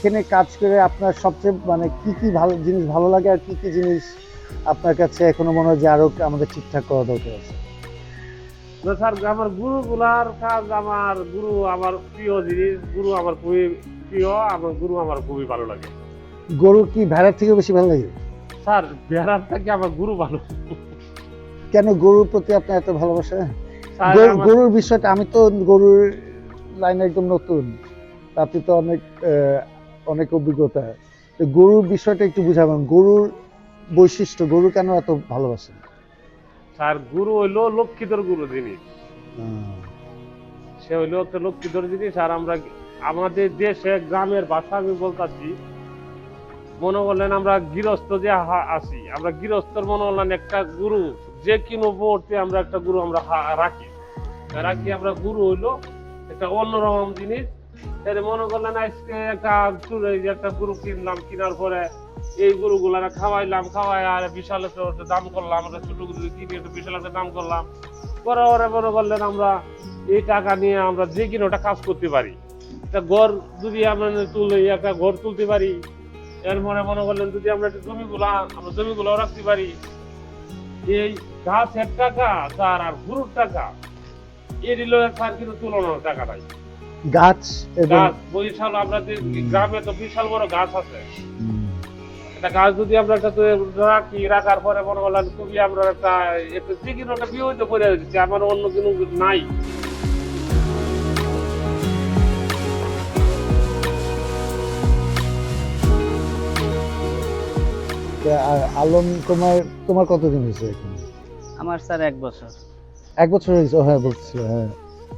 এখানে কাজ করে আপনার সবচেয়ে মানে কি কি ভালো জিনিস ভালো লাগে আর কি কি জিনিস আপনার কাছে এখনও মনে হয় যে আরও আমাদের ঠিকঠাক করা দরকার আছে? স্যার আমার গুরুগুলার কাজ আমার গুরু আমার প্রিয় জিনিস গুরু আমার খুবই প্রিয় আমার গুরু আমার খুবই ভালো লাগে। গরু কি ভেড়ার থেকে বেশি ভালো লাগে? স্যার বেড়ার থেকে আমার গুরু ভালো। কেন গরুর প্রতি আপনার এত ভালোবাসা? গরুর বিষয়টা আমি তো গরুর লাইনে একদম নতুন। আপনি তো অনেক অনেক অভিজ্ঞতা। তো গরুর বিষয়টা একটু বুঝাবেন। গরুর বৈশিষ্ট্য গরু কেন এত ভালোবাসেন স্যার গুরু হইল লক্ষ্মীধর গুরু জিনিস। সে হইল একটা লক্ষ্মীধর জিনিস আর আমরা আমাদের দেশে গ্রামের ভাষা আমি বলতাছি মনে করলেন আমরা গৃহস্থ যে আছি আমরা গৃহস্থর মনে করলেন একটা গুরু যে কোনো মুহূর্তে আমরা একটা গুরু আমরা রাখি। রাখি আমরা গুরু হইল একটা অন্যরকম জিনিস তাহলে মনে করলেন আজকে একটা একটা গরু কিনলাম, কেনার পরে এই গরুগুলা খাওয়াইলাম, খাওয়াই আর বিশাল একটা দাম করলাম একটা ছোট গরু কিনে, একটা বিশাল একটা দাম করলাম। পরে ওরা মনে করলেন আমরা এই টাকা নিয়ে আমরা যে কিনা ওটা কাজ করতে পারি। একটা ঘর যদি আমরা তুলে, একটা ঘর তুলতে পারি এরপরে মনে করলেন যদি আমরা একটা জমিগুলা, আমরা জমিগুলো রাখতে পারি। এই গাছের টাকা তার আর গরুর টাকা এর স্যার কিন্তু তুলনার টাকা নাই। গাছ এবং গাছ বিশাল আমরা গ্রামে তো বিশাল বড় গাছ আছে। একটা গাছ যদি আমরা একটা তো রাখি রাখার পরে মনে করলাম খুবই আমরা একটা একটা কোনো একটা বিহিত করে দিচ্ছি আমার অন্য কোনো নাই। আলম তোমার তোমার কতদিন হয়েছে আমার স্যার এক বছর। এক বছর হয়েছে? হ্যাঁ বলছি হ্যাঁ।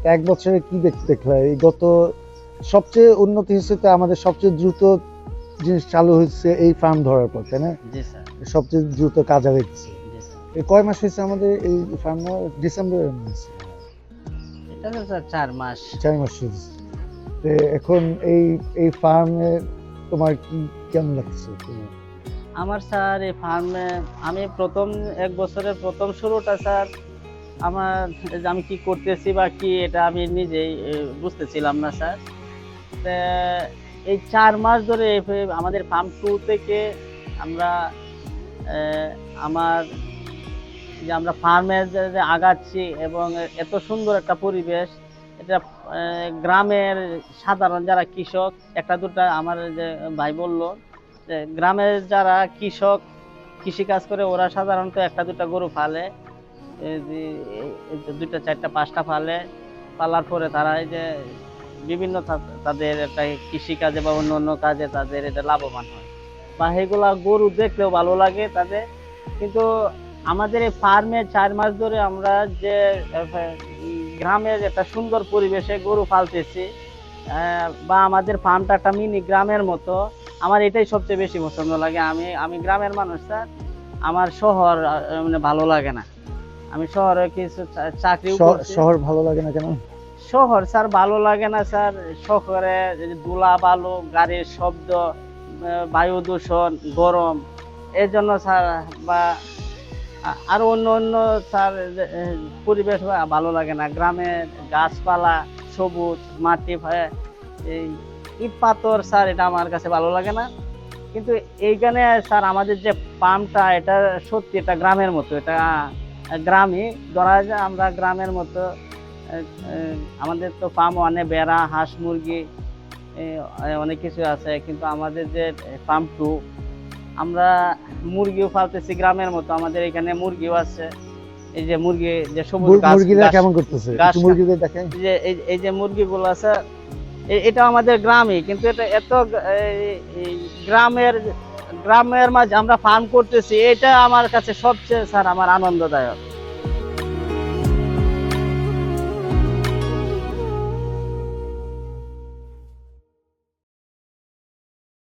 এক বছরে কি দেখতে দেখলে এই গত সবচেয়ে উন্নতি হচ্ছে তো আমাদের সবচেয়ে দ্রুত জিনিস চালু হয়েছে এই ফার্ম ধরার পর তাই না? সবচেয়ে দ্রুত কাজ হয়েছে এই কয় মাস হয়েছে আমাদের এই ফার্ম ডিসেম্বর মাসে। এটা তো চার মাস। চার মাস হয়েছে। এখন এই এই ফার্মে তোমার কি কেমন লাগছে আমার স্যার এই ফার্মে আমি প্রথম এক বছরের প্রথম শুরুটা স্যার আমার আমি কি করতেছি বা কি, এটা আমি নিজেই বুঝতেছিলাম না, স্যার। এই চার মাস ধরে আমাদের ফার্ম টু থেকে আমরা আমার যে আমরা ফার্মে আগাচ্ছি এবং এত সুন্দর একটা পরিবেশ, এটা গ্রামের সাধারণ যারা কৃষক, একটা দুটা আমার যে ভাই বলল যে, গ্রামের যারা কৃষক কৃষি কাজ করে ওরা সাধারণত একটা দুটা গরু যে দুইটা, চারটা, পাঁচটা পালে পালার পরে তারা এই যে বিভিন্ন তাদের একটা কৃষিকাজে বা অন্য অন্য কাজে তাদের এটা লাভবান হয়। বা সেগুলা গরু দেখলেও ভালো লাগে তাদের। কিন্তু আমাদের এই ফার্মে চার মাস ধরে আমরা যে গ্রামের একটা সুন্দর পরিবেশে গরু পালতেছি বা আমাদের ফার্মটা একটা মিনি গ্রামের মতো, আমার এটাই সবচেয়ে বেশি পছন্দ লাগে। আমি আমি গ্রামের মানুষ স্যার, আমার শহর মানে ভালো লাগে না। আমি শহরে কিছু চাকরি শহর- ভালো লাগে না কেন? শহর স্যার ভালো লাগে না স্যার। শহরে ধুলা বালু গাড়ির শব্দ বায়ু দূষণ গরম এর জন্য স্যার বা আরও অন্য অন্য স্যার পরিবেশ ভালো লাগে না। গ্রামের গাছপালা সবুজ মাটি এই ইট পাথর স্যার এটা আমার কাছে ভালো লাগে না। কিন্তু এইখানে স্যার আমাদের যে পাম্পটা এটা সত্যি এটা গ্রামের মতো এটা গ্রামই ধরা যায় আমরা গ্রামের মতো আমাদের তো ফার্ম অনেক বেড়া হাঁস মুরগি অনেক কিছু আছে কিন্তু আমাদের যে ফার্ম টু আমরা মুরগিও ফালতেছি গ্রামের মতো আমাদের এখানে মুরগিও আছে এই যে মুরগি যে সবুজ মুরগিরা কেমন করতেছে? মুরগিদের দেখেন যে এই- যে মুরগিগুলো আছে এটা আমাদের গ্রামই কিন্তু এটা এত গ্রামের গ্রামের মাঝে আমরা ফার্ম করতেছি এটা আমার কাছে সবচেয়ে স্যার আমার আনন্দদায়ক।